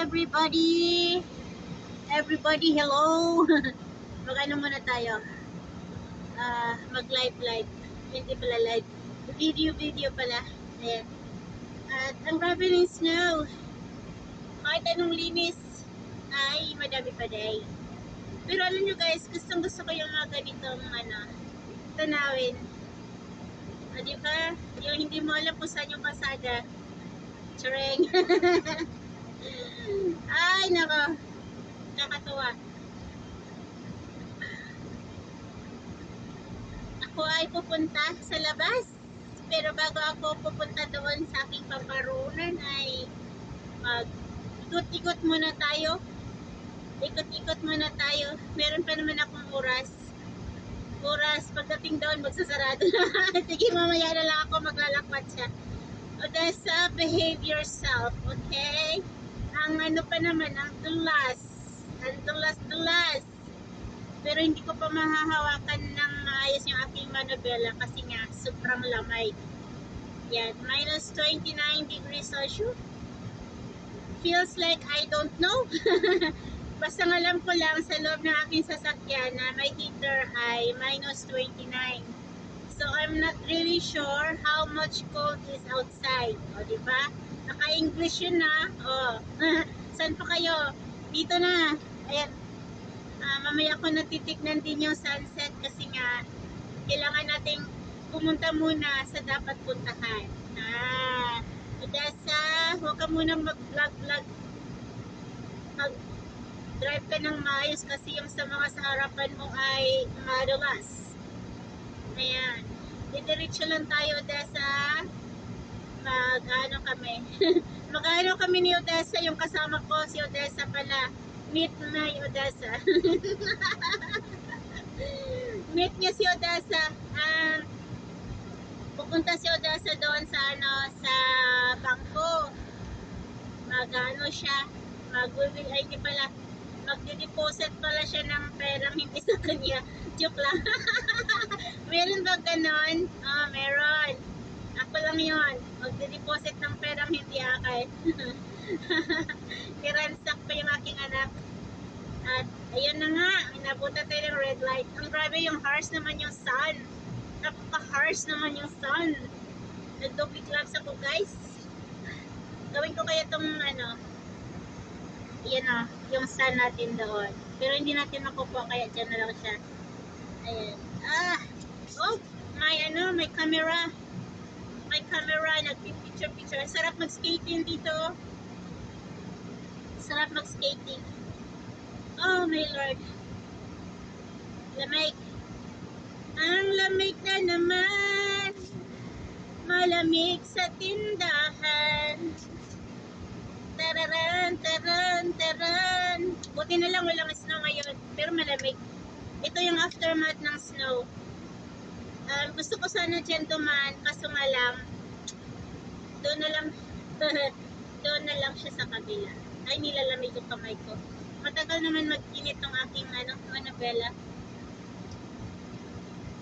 everybody! Everybody, hello! Mag-ano muna tayo? Ah, mag-live live. Hindi pala live. Video video pala. Ayan. At ang grabe ng snow. Kahit anong linis ay madami pa day. Pero alam nyo guys, gustong gusto ko yung mga ganitong ano, tanawin. Ah, di ba? Yung hindi mo alam kung saan yung kasada. Tsureng. Ay, nako. Nakakatuwa. Ako ay pupunta sa labas. Pero bago ako pupunta doon sa aking pamparunan ay mag ikot-ikot muna tayo. Ikot-ikot muna tayo. Meron pa naman akong oras. Oras, pagdating doon, magsasarado na. Sige, mamaya na lang ako maglalakwat siya. Odessa, behave yourself, okay? Ano pa naman, ang dulas. Ang dulas-dulas. Pero hindi ko pa mahahawakan ng maayos yung aking manobela kasi nga, sobrang lamay. Yan, minus 29 degrees Celsius. Feels like I don't know. Basta alam ko lang sa loob ng aking sasakyan na may heater ay minus 29. So I'm not really sure how much cold is outside. O, di ba? Naka-English yun na. O, saan pa kayo? Dito na. Ayan. Ah, mamaya ko natitignan din yung sunset kasi nga kailangan nating pumunta muna sa dapat puntahan. Ah, Odessa, huwag ka muna mag-vlog-vlog. Mag-drive ka ng maayos kasi yung sa mga sa harapan mo ay madulas. Ayan. Didiretso lang tayo, Odessa. Mag-ano kami. Mag-ano kami ni Odessa. Yung kasama ko, si Odessa pala. Meet my Odessa. Meet niya si Odessa. Um, pupunta si Odessa doon sa ano sa bangko. Mag-ano siya. mag ay hindi pala. Magdi-deposit pala siya ng perang hindi sa kanya. Joke lang. meron ba ganon? Ah, meron. Ako lang yon. Magde-deposit ng perang hindi akin. Iransak pa yung aking anak. At ayun na nga, inabutan tayo ng red light. Ang grabe yung harsh naman yung sun. Napaka-harsh naman yung sun. Nag-double gloves ako guys. Gawin ko kaya tong ano, yan o, yung sun natin doon. Pero hindi natin makukuha kaya dyan na lang siya. Ayan. Ah! Oh! May ano, may camera. Nag-picture-picture. Sarap mag-skating dito. Sarap mag-skating. Oh my Lord. Lamig. Ang lamig na naman. Malamig sa tindahan. Tararan, taran, taran. Buti na lang walang snow ngayon. Pero malamig. Ito yung aftermath ng snow. Um, gusto ko sana dyan duman, kaso nga lang, doon na lang, doon na lang siya sa kabila. Ay, nilalamig yung kamay ko. Matagal naman mag-init ng aking ano, manabela.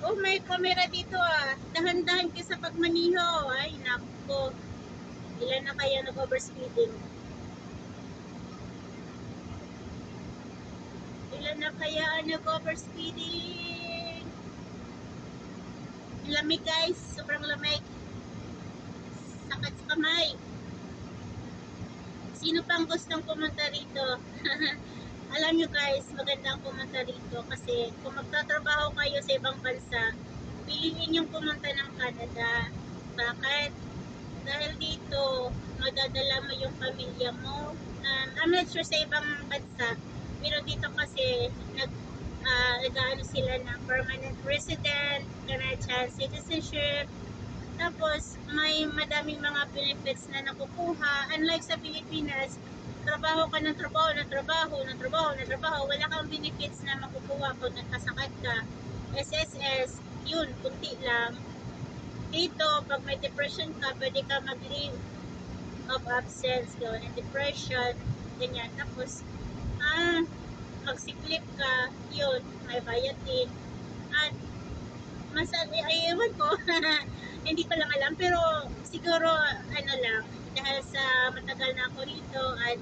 Oh, may camera dito ah. Dahan-dahan kayo sa pagmaniho. Ay, nako. Ilan na kaya nag-overspeeding? Ilan na kaya nag-overspeeding? Lamig guys. Sobrang lamig. Sakit sa kamay. Sino pang gustong pumunta rito? Alam nyo guys, magandang pumunta rito kasi kung magtatrabaho kayo sa ibang bansa, piliin yung pumunta ng Canada. Bakit? Dahil dito, madadala mo yung pamilya mo. Um, I'm not sure sa ibang bansa, pero dito kasi nag uh, nag sila ng permanent resident, Canadian citizenship, tapos, may madaming mga benefits na nakukuha. Unlike sa Pilipinas, trabaho ka ng trabaho, ng trabaho, ng trabaho, ng trabaho, wala kang benefits na makukuha pag nagkasakit ka. SSS, yun, kunti lang. Dito, pag may depression ka, pwede ka mag-leave of absence, gawin ng depression, ganyan. Tapos, ah, magsiklip ka, yun, may bayad din. At, masabi, ay, ewan ko, hindi ko lang alam, pero siguro, ano lang, dahil sa matagal na ako rito, at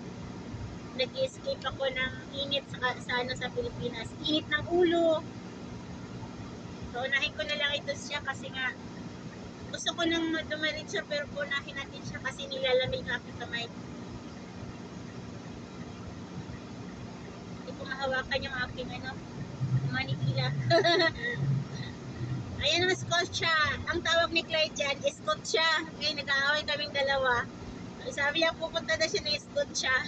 nag-escape ako ng init sa, sa, ano, sa Pilipinas. Init ng ulo. So, unahin ko na lang ito siya kasi nga gusto ko nang dumalit siya pero punahin natin siya kasi nilalamig ang aking kamay. Hindi ko mahawakan yung aking ano, manikila. Ayan ang Scotia. Ang tawag ni Clyde dyan, Scotia. Ngayon nag-aaway kaming dalawa. Sabi niya pupunta na siya ng Scotia.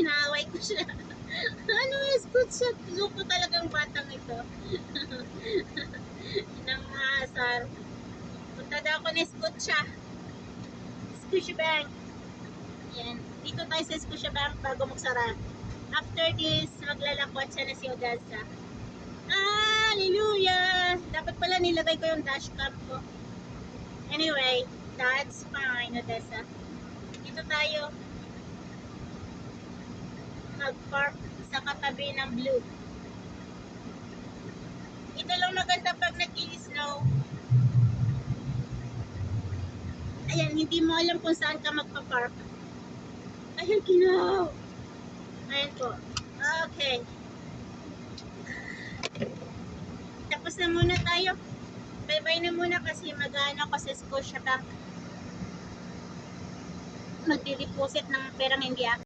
Inaaway ko siya. ano yung Scotia? Gusto talagang batang ito. Nang asar. Punta daw ako ng Scotia. Scotia Bank. Yan. Dito tayo sa Scotia Bank bago magsara. After this, maglalakwat siya na si Odessa. Hallelujah! Dapat pala nilagay ko yung dashcam ko. Anyway, that's fine, Odessa. Dito tayo mag-park sa katabi ng blue. Ito lang maganda pag nag-i-snow. Ayan, hindi mo alam kung saan ka magpa-park. Ayan, kinaw. Ayan po. Okay. Tapos na muna tayo. Bye-bye na muna kasi mag-ano ako sa Scotiabank. Magdi-deposit ng perang hindi ako.